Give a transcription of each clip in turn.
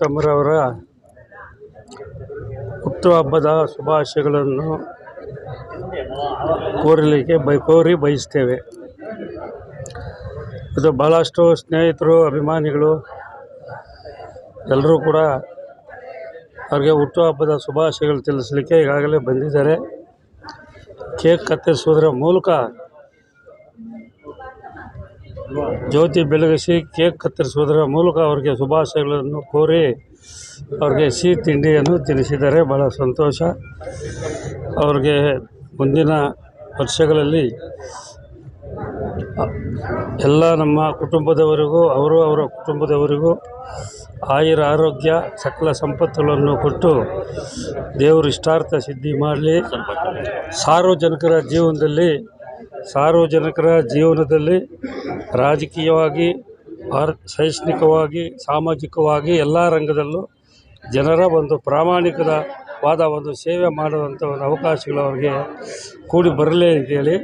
ತಮ್ಮರವರ ಹುಟ್ಟುಹಬ್ಬದ ಶುಭಾಶಯಗಳನ್ನು ಕೋರಲಿಕ್ಕೆ ಬೈ, ಕೋರಿ ಬಯಸ್ತೇವೆ. ಇದು ಭಾಳಷ್ಟು ಸ್ನೇಹಿತರು, ಅಭಿಮಾನಿಗಳು ಎಲ್ಲರೂ ಕೂಡ ಅವ್ರಿಗೆ ಹುಟ್ಟುಹಬ್ಬದ ಶುಭಾಶಯಗಳು ತಿಳಿಸಲಿಕ್ಕೆ ಈಗಾಗಲೇ ಬಂದಿದ್ದಾರೆ. ಕೇಕ್ ಕತ್ತರಿಸುವುದರ ಮೂಲಕ ಜ್ಯೋತಿ ಬೆಳಗಿಸಿ ಕೇಕ್ ಕತ್ತರಿಸುವುದರ ಮೂಲಕ ಅವರಿಗೆ ಶುಭಾಶಯಗಳನ್ನು ಕೋರಿ ಅವ್ರಿಗೆ ಸಿಹಿ ತಿಂಡಿಯನ್ನು ತಿನ್ನಿಸಿದರೆ ಭಾಳ ಸಂತೋಷ. ಅವ್ರಿಗೆ ಮುಂದಿನ ವರ್ಷಗಳಲ್ಲಿ ಎಲ್ಲ ನಮ್ಮ ಕುಟುಂಬದವರಿಗೂ, ಅವರು ಅವರ ಕುಟುಂಬದವರಿಗೂ ಆಯುರ ಆರೋಗ್ಯ, ಸಕಲ ಸಂಪತ್ತುಗಳನ್ನು ಕೊಟ್ಟು ದೇವರು ಇಷ್ಟಾರ್ಥ ಸಿದ್ಧಿ ಮಾಡಲಿ. ಸಾರ್ವಜನಿಕರ ಜೀವನದಲ್ಲಿ ಸಾರ್ವಜನಿಕರ ಜೀವನದಲ್ಲಿ ರಾಜಕೀಯವಾಗಿ ಆರ್ ಶೈಕ್ಷಣಿಕವಾಗಿ, ಸಾಮಾಜಿಕವಾಗಿ ಎಲ್ಲ ರಂಗದಲ್ಲೂ ಜನರ ಒಂದು ಪ್ರಾಮಾಣಿಕವಾದ ಒಂದು ಸೇವೆ ಮಾಡುವಂಥ ಒಂದು ಅವಕಾಶಗಳು ಅವ್ರಿಗೆ ಕೂಡಿ ಬರಲಿ ಅಂತೇಳಿ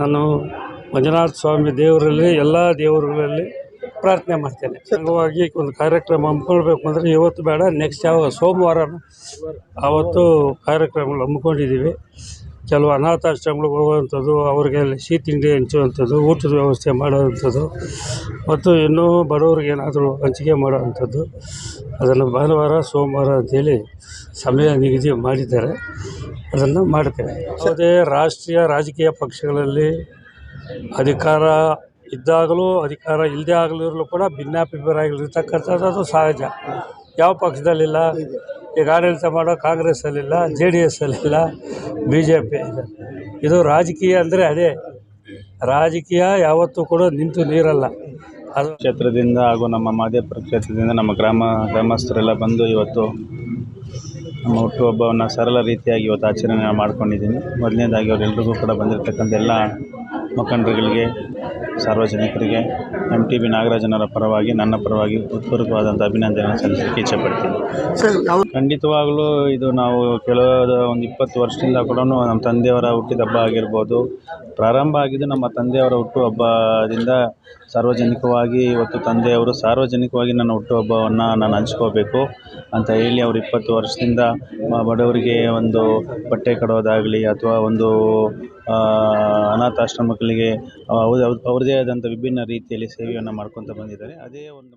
ನಾನು ಮಂಜುನಾಥ ಸ್ವಾಮಿ ದೇವರಲ್ಲಿ, ಎಲ್ಲ ದೇವರುಗಳಲ್ಲಿ ಪ್ರಾರ್ಥನೆ ಮಾಡ್ತೇನೆ. ಅಂಗವಾಗಿ ಒಂದು ಕಾರ್ಯಕ್ರಮ ಹಮ್ಮಿಕೊಳ್ಬೇಕು ಅಂದರೆ ಇವತ್ತು ಬೇಡ ನೆಕ್ಸ್ಟ್ ಯಾವ ಸೋಮವಾರ ಆವತ್ತು ಕಾರ್ಯಕ್ರಮಗಳು ಹಮ್ಮಿಕೊಂಡಿದ್ದೀವಿ. ಕೆಲವು ಅನಾಥಾಶ್ರಮಗಳಿಗೆ ಹೋಗುವಂಥದ್ದು, ಅವ್ರಿಗೆ ಅಲ್ಲಿ ಸಿಹಿ ತಿಂಡಿ ಹಂಚುವಂಥದ್ದು, ಊಟದ ವ್ಯವಸ್ಥೆ ಮಾಡುವಂಥದ್ದು, ಮತ್ತು ಇನ್ನೂ ಬಡವ್ರಿಗೆ ಏನಾದರೂ ಹಂಚಿಕೆ ಮಾಡುವಂಥದ್ದು, ಅದನ್ನು ಭಾನುವಾರ, ಸೋಮವಾರ ಅಂತೇಳಿ ಸಮಯ ನಿಗದಿ ಮಾಡಿದ್ದಾರೆ. ಅದನ್ನು ಮಾಡ್ತೇವೆ. ಯಾವುದೇ ರಾಷ್ಟ್ರೀಯ, ರಾಜಕೀಯ ಪಕ್ಷಗಳಲ್ಲಿ ಅಧಿಕಾರ ಇದ್ದಾಗಲೂ, ಅಧಿಕಾರ ಇಲ್ಲದೇ ಆಗಲಿರಲು ಕೂಡ ಭಿನ್ನಾಭಿಪ್ರಾಯಗಳಿರ್ತಕ್ಕಂಥದ್ದು ಅದು ಸಹಜ. ಯಾವ ಪಕ್ಷದಲ್ಲಿಲ್ಲ. ಈಗ ಆಡಳಿತ ಮಾಡೋ ಕಾಂಗ್ರೆಸ್ಸಲ್ಲಿಲ್ಲ, ಜೆ ಡಿ ಎಸ್ಸಲ್ಲಿಲ್ಲ, ಬಿ ಜೆ ಪಿ ಇದೆ. ರಾಜಕೀಯ ಅಂದರೆ ಅದೇ. ರಾಜಕೀಯ ಯಾವತ್ತೂ ಕೂಡ ನಿಂತು ನೀರಲ್ಲ. ಅದು ಕ್ಷೇತ್ರದಿಂದ ಹಾಗೂ ನಮ್ಮ ಮಾದೇಪುರ ಕ್ಷೇತ್ರದಿಂದ ನಮ್ಮ ಗ್ರಾಮ ಗ್ರಾಮಸ್ಥರೆಲ್ಲ ಬಂದು ಇವತ್ತು ನಮ್ಮ ಹುಟ್ಟುಹಬ್ಬವನ್ನು ಸರಳ ರೀತಿಯಾಗಿ ಇವತ್ತು ಆಚರಣೆ ಮಾಡ್ಕೊಂಡಿದ್ದೀನಿ. ಮೊದಲನೇದಾಗಿ ಅವರೆಲ್ಲರಿಗೂ ಕೂಡ ಬಂದಿರತಕ್ಕಂಥ ಎಲ್ಲ ಮುಖಂಡರುಗಳಿಗೆ ಸಾರ್ವಜನಿಕರಿಗೆ ಎಂ ಟಿ ಬಿ ನಾಗರಾಜನರ ಪರವಾಗಿ ನನ್ನ ಪರವಾಗಿ ಹೃತ್ಪೂರ್ವಕವಾದಂಥ ಅಭಿನಂದನೆ ಸಲ್ಲಿಸಲಿಕ್ಕೆ ಇಚ್ಛೆಪಡ್ತೀನಿ ಖಂಡಿತವಾಗಲೂ ಇದು ನಾವು ಕೆಲವು ಒಂದು ಇಪ್ಪತ್ತು ವರ್ಷದಿಂದ ಕೂಡ ನಮ್ಮ ತಂದೆಯವರ ಹುಟ್ಟಿದಬ್ಬ ಆಗಿರ್ಬೋದು. ಪ್ರಾರಂಭ ಆಗಿದ್ದು ನಮ್ಮ ತಂದೆಯವರ ಹುಟ್ಟುಹಬ್ಬದಿಂದ ಸಾರ್ವಜನಿಕವಾಗಿ ಇವತ್ತು ತಂದೆಯವರು ಸಾರ್ವಜನಿಕವಾಗಿ ನನ್ನ ಹುಟ್ಟುಹಬ್ಬವನ್ನು ನಾನು ಹಂಚ್ಕೋಬೇಕು ಅಂತ ಹೇಳಿ ಅವರು ಇಪ್ಪತ್ತು ವರ್ಷದಿಂದ ಬಡವರಿಗೆ ಒಂದು ಬಟ್ಟೆ ಕೊಡೋದಾಗಲಿ ಅಥವಾ ಒಂದು ಅನಾಥಾಶ್ರಮಗಳಿಗೆ ಅವ್ರ ಅವ್ರದ್ದೇ ಆದಂಥ ವಿಭಿನ್ನ ರೀತಿಯಲ್ಲಿ ಸೇವೆಯನ್ನು ಮಾಡ್ಕೊತ ಬಂದಿದ್ದಾರೆ. ಅದೇ ಒಂದು